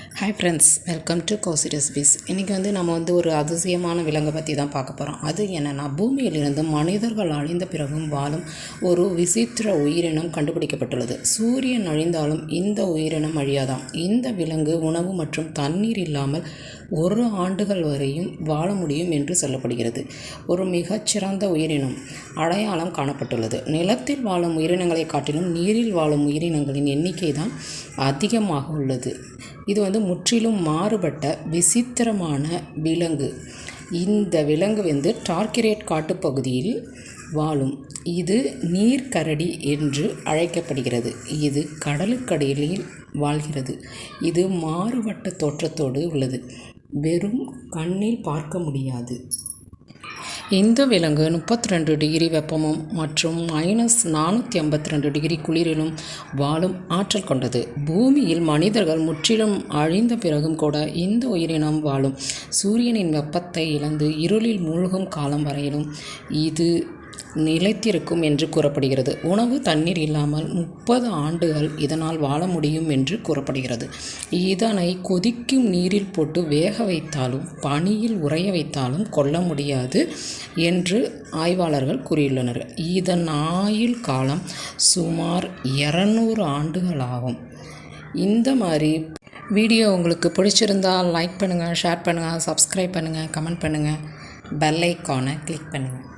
Hi friends welcome to Kousi recipes இன்றைக்கி வந்து நம்ம வந்து ஒரு அதிசயமான விலங்கை பற்றி தான் பார்க்க போகிறோம் அது என்னென்னா பூமியிலிருந்து மனிதர்கள் அழிந்த பிறகும் வாழும் ஒரு விசித்திர உயிரினம் கண்டுபிடிக்கப்பட்டுள்ளது. சூரியன் அழிந்தாலும் இந்த உயிரினம் அழியாதாம். இந்த விலங்கு உணவு மற்றும் தண்ணீர் இல்லாமல் ஒரு ஆண்டுகள் வரையும் வாழ முடியும் என்று சொல்லப்படுகிறது. ஒரு மிகச்சிறந்த உயிரினம் அடையாளம் காணப்பட்டுள்ளது. நிலத்தில் வாழும் உயிரினங்களை காட்டிலும் நீரில் வாழும் உயிரினங்களின் எண்ணிக்கை தான் அதிகமாக உள்ளது. இது வந்து முற்றிலும் மாறுபட்ட விசித்திரமான விலங்கு. இந்த விலங்கு வந்து டார்கிரேட் காட்டுப்பகுதியில் வாழும். இது நீர்க்கரடி என்று அழைக்கப்படுகிறது. இது கடலுக்கடியில் வாழ்கிறது. இது மாறுபட்ட தோற்றத்தோடு உள்ளது. வெறும் கண்ணில் பார்க்க முடியாது. இந்த விலங்கு முப்பத்தி ரெண்டு டிகிரி வெப்பமும் மற்றும் மைனஸ் நானூற்றி ஐம்பத்தி ரெண்டு டிகிரி குளிரிலும் வாழும் ஆற்றல் கொண்டது. பூமியில் மனிதர்கள் முற்றிலும் அழிந்த பிறகும் கூட இந்த உயிரினம் வாழும். சூரியனின் வெப்பத்தை இழந்து இருளில் மூழ்கும் காலம் வரையிலும் இது நிலைத்திருக்கும் என்று கூறப்படுகிறது. உணவு தண்ணீர் இல்லாமல் முப்பது ஆண்டுகள் இதனால் வாழ முடியும் என்று கூறப்படுகிறது. இதனை கொதிக்கும் நீரில் போட்டு வேக வைத்தாலும் பனியில் உறைய வைத்தாலும் கொல்ல முடியாது என்று ஆய்வாளர்கள் கூறியுள்ளனர். இதன் ஆயுள் காலம் சுமார் இரநூறு ஆண்டுகள் ஆகும். இந்த மாதிரி வீடியோ உங்களுக்கு பிடிச்சிருந்தால் லைக் பண்ணுங்கள் ஷேர் பண்ணுங்கள் சப்ஸ்கிரைப் பண்ணுங்கள் கமெண்ட் பண்ணுங்கள் பெல் ஐக்கானை கிளிக் பண்ணுங்கள்